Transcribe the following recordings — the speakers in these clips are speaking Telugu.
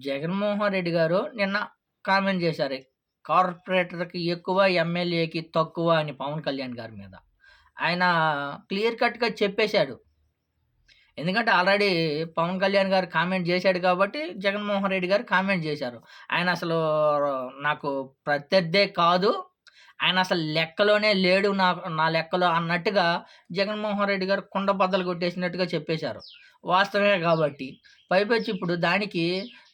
జగన్మోహన్ రెడ్డి గారు నిన్న కామెంట్ చేశారు. కార్పొరేటర్‌కి ఎక్కువ, ఎమ్మెల్యేకి తక్కువ అని పవన్ కళ్యాణ్ గారి మీద. ఆయన క్లియర్ కట్‌గా చెప్పేశాడు ఎందుకంటే ఆల్రెడీ పవన్ కళ్యాణ్ గారు కామెంట్ చేశాడు కాబట్టి జగన్మోహన్ రెడ్డి గారు కామెంట్ చేశారు. ఆయన అసలు నాకు ప్రత్యర్థే కాదు. ఆయన అసలు లెక్కలోనే లేడు నాకు నా లెక్కలో అన్నట్టుగా జగన్మోహన్ రెడ్డి గారు కుండ బద్దలు కొట్టేసినట్టుగా చెప్పేశారు. వాస్తవమే కాబట్టి పైపెచ్చి ఇప్పుడు దానికి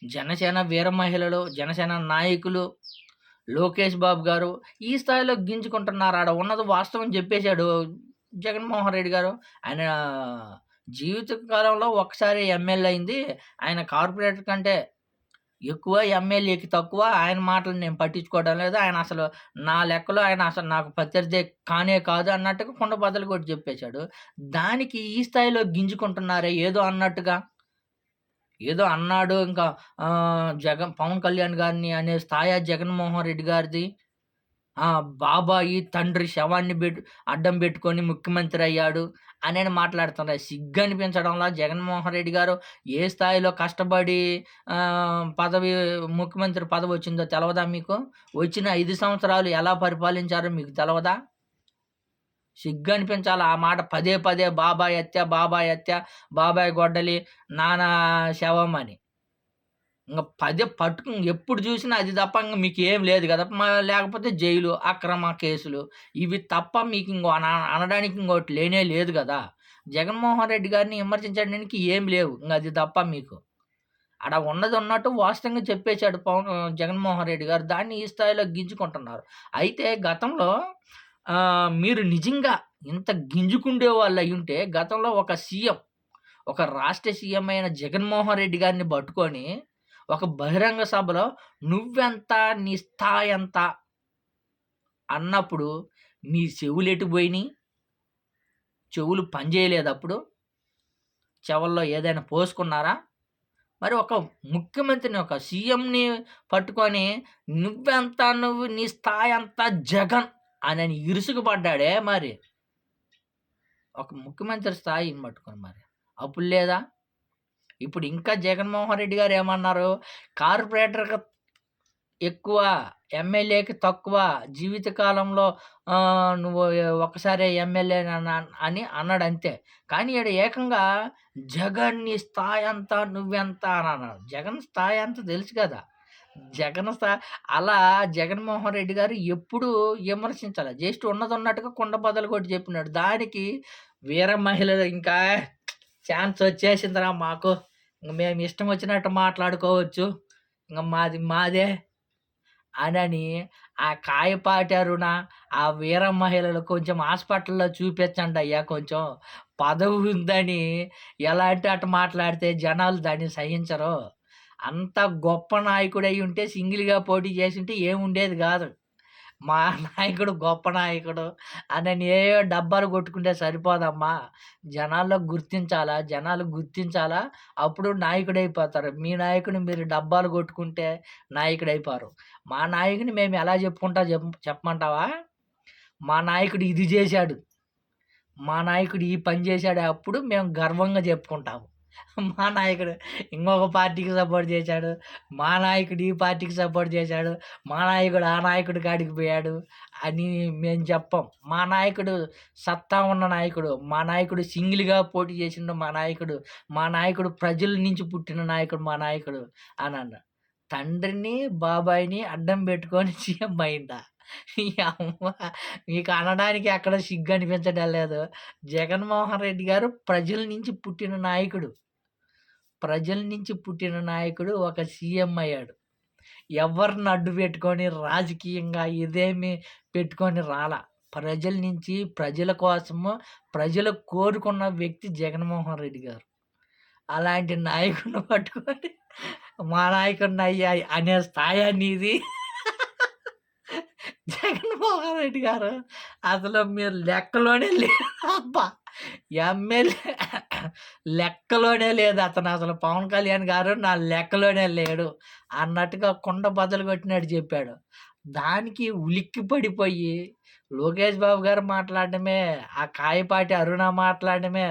జనసేన వీర మహిళలు, జనసేన నాయకులు, లోకేష్ బాబు గారు ఈ స్థాయిలో గింజుకుంటున్నారు. ఆడ ఉన్నది వాస్తవం చెప్పేశాడు జగన్మోహన్ రెడ్డి గారు. ఆయన జీవిత కాలంలో ఒకసారి ఎమ్మెల్యే అయింది. ఆయన కార్పొరేటర్ కంటే ఎక్కువ, ఎమ్మెల్యేకి తక్కువ. ఆయన మాటలు నేను పట్టించుకోవడం లేదు. ఆయన అసలు నా లెక్కలో ఆయన అసలు నాకు ప్రత్యర్థి కానే కాదు అన్నట్టుగా కొండ బద్దలు కూడా చెప్పేసాడు. దానికి ఈ స్థాయిలో గింజుకుంటున్నారే ఏదో అన్నట్టుగా. ఏదో అన్నాడు ఇంకా జగన్ పవన్ కళ్యాణ్ గారిని అనే స్థాయి జగన్మోహన్ రెడ్డి గారిది? బాబాయి తండ్రి శవాన్ని పెట్టు అడ్డం పెట్టుకొని ముఖ్యమంత్రి అయ్యాడు అని మాట్లాడుతున్నారు. సిగ్గనిపించడంలా జగన్మోహన్ రెడ్డి గారు ఏ స్థాయిలో కష్టపడి పదవి ముఖ్యమంత్రి పదవి వచ్చిందో తెలవదా మీకు? వచ్చిన ఐదు సంవత్సరాలు ఎలా పరిపాలించారో మీకు తెలవదా? సిగ్గు అనిపించాలి ఆ మాట పదే పదే బాబాయ్ హత్య, బాబాయ్ హత్య, బాబాయ్ గొడ్డలి, నానా శవం అని. ఇంకా పదే పట్టుకుని ఎప్పుడు చూసినా అది తప్ప ఇంకా మీకు ఏం లేదు కదా లేకపోతే జైలు, అక్రమ కేసులు ఇవి తప్ప మీకు ఇంకో అన అనడానికి ఇంకోటి లేనే లేదు కదా జగన్మోహన్ రెడ్డి గారిని విమర్శించడానికి ఏం లేవు. ఇంకా అది తప్ప మీకు. ఆడ ఉన్నది ఉన్నట్టు వాస్తవంగా చెప్పేసాడు పవన్ జగన్మోహన్ రెడ్డి గారు. దాన్ని ఈ స్థాయిలో గింజుకుంటున్నారు. అయితే గతంలో మీరు నిజంగా ఇంత గింజుకుండే గింజుకుండేవాళ్ళు ఉంటే గతంలో ఒక సీఎం, ఒక రాష్ట్ర సీఎం అయిన జగన్మోహన్ రెడ్డి గారిని పట్టుకొని ఒక బహిరంగ సభలో నువ్వెంత? నీ స్థాయి ఎంత అన్నప్పుడు నీ చెవులు ఎటుపోయినాయి చెవులు పనిచేయలేదప్పుడు చెవుల్లో ఏదైనా పోసుకున్నారా? మరి ఒక ముఖ్యమంత్రిని, ఒక సీఎంని పట్టుకొని నువ్వెంత? నువ్వు నీ స్థాయి అంతా జగన్ అని ఇరుసుకుపడ్డాడే మరి. ఒక ముఖ్యమంత్రి స్థాయిని పట్టుకొని మరి. అప్పుడు లేదా? ఇప్పుడు ఇంకా జగన్మోహన్ రెడ్డి గారు ఏమన్నారు? కార్పొరేటర్‌కి ఎక్కువ, ఎమ్మెల్యేకి తక్కువ. జీవిత కాలంలో నువ్వు ఒక్కసారే ఎమ్మెల్యే అని అని అన్నాడంతే. కానీ ఈడ ఏకంగా జగన్ నీ అంతా నువ్వెంత? అని అన్నాడు. జగన్ స్థాయి అంత తెలుసు కదా! జగన్ స్థా అలా జగన్మోహన్ రెడ్డి గారు ఎప్పుడూ విమర్శించాలి జస్ట్ ఉన్నదున్నట్టుగా కుండ బద్దలు కొట్టి చెప్పినాడు. దానికి వీర మహిళలు ఇంకా ఛాన్స్ వచ్చేసిందిరా మాకు. ఇంక మేము ఇష్టం వచ్చినట్టు మాట్లాడుకోవచ్చు. ఇంక మాది మాదే. అనని ఆ కాయపాటారున ఆ వీర మహిళలు కొంచెం హాస్పిటల్‌లో చూపించండి అయ్యా కొంచెం. పదవి ఉందని ఎలా అంటే అటు మాట్లాడితే జనాలు దాన్ని సహించరు. అంత గొప్ప నాయకుడై ఉంటే సింగిల్‌గా పోటీ చేసుంటే ఏముండేది కాదు మా నాయకుడు గొప్ప నాయకుడు అనని ఏయో డబ్బాలు కొట్టుకుంటే సరిపోదమ్మా. జనాల్లో గుర్తించాలా? జనాలు గుర్తించాలా? అప్పుడు నాయకుడైపోతారు. మీ నాయకుని మీరు డబ్బాలు కొట్టుకుంటే నాయకుడు అయిపోరు మా నాయకుని మేము ఎలా చెప్పుకుంటా చెప్ చెప్పమంటావా? మా నాయకుడు ఇది చేశాడు. మా నాయకుడు ఈ పని చేశాడు అప్పుడు మేము గర్వంగా చెప్పుకుంటాము. మా నాయకుడు ఇంకొక పార్టీకి సపోర్ట్ చేశాడు. మా నాయకుడు ఈ పార్టీకి సపోర్ట్ చేశాడు. మా నాయకుడు ఆ నాయకుడి కాడికి పోయాడు అని మేము చెప్పం. మా నాయకుడు సత్తా ఉన్న నాయకుడు. మా నాయకుడు సింగిల్‌గా పోటీ చేసిండు మా నాయకుడు. మా నాయకుడు ప్రజల నుంచి పుట్టిన నాయకుడు మా నాయకుడు అనన్నా. తండ్రిని, బాబాయిని అడ్డం పెట్టుకొని సీఎం అయిందా అమ్మ మీకు అనడానికి ఎక్కడ సిగ్గు అనిపించడం లేదు. జగన్మోహన్ రెడ్డి గారు ప్రజల నుంచి పుట్టిన నాయకుడు. ప్రజల నుంచి పుట్టిన నాయకుడు ఒక సీఎం అయ్యాడు. ఎవరిని అడ్డు పెట్టుకొని రాజకీయంగా ఇదేమి పెట్టుకొని రాలా. ప్రజల నుంచి, ప్రజల కోసము, ప్రజలు కోరుకున్న వ్యక్తి జగన్మోహన్ రెడ్డి గారు. అలాంటి నాయకుడిని పట్టుకొని మా నాయకుడిని అయ్యా అనే స్థాయి అనేది జగన్మోహన్ రెడ్డి గారు అసలు మీరు లెక్కలోనే లేదు అబ్బా! ఎమ్మెల్యే లెక్కలోనే లేదు అతను అసలు పవన్ కళ్యాణ్ గారు నా లెక్కలోనే లేడు అన్నట్టుగా కుండ బద్దలు కొట్టినట్టు చెప్పాడు. దానికి ఉలిక్కి పడిపోయి లోకేష్ బాబు గారు మాట్లాడడమే, ఆ కాయపాటి అరుణ మాట్లాడడమే,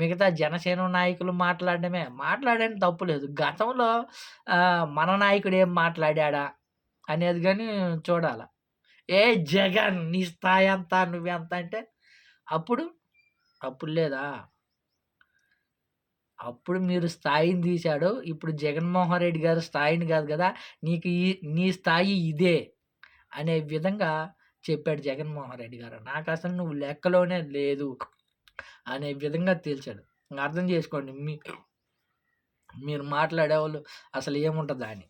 మిగతా జనసేన నాయకులు మాట్లాడడమే. మాట్లాడని తప్పు లేదు. గతంలో మన నాయకుడు ఏం మాట్లాడాడా అనేది కానీ చూడాలి ఏ జగన్ నీ స్థాయి ఎంత? నువ్వెంత అంటే అప్పుడు, అప్పుడు లేదా? అప్పుడు మీరు స్థాయిని తీశాడు. ఇప్పుడు జగన్మోహన్ రెడ్డి గారు స్థాయిని కాదు కదా! నీకు ఈ నీ స్థాయి ఇదే అనే విధంగా చెప్పాడు జగన్మోహన్ రెడ్డి గారు. నాకు అసలు నువ్వు లెక్కలోనే లేదు అనే విధంగా తేల్చాడు. అర్థం చేసుకోండి. మీ మీరు మాట్లాడేవాళ్ళు అసలు ఏముంటదా అని.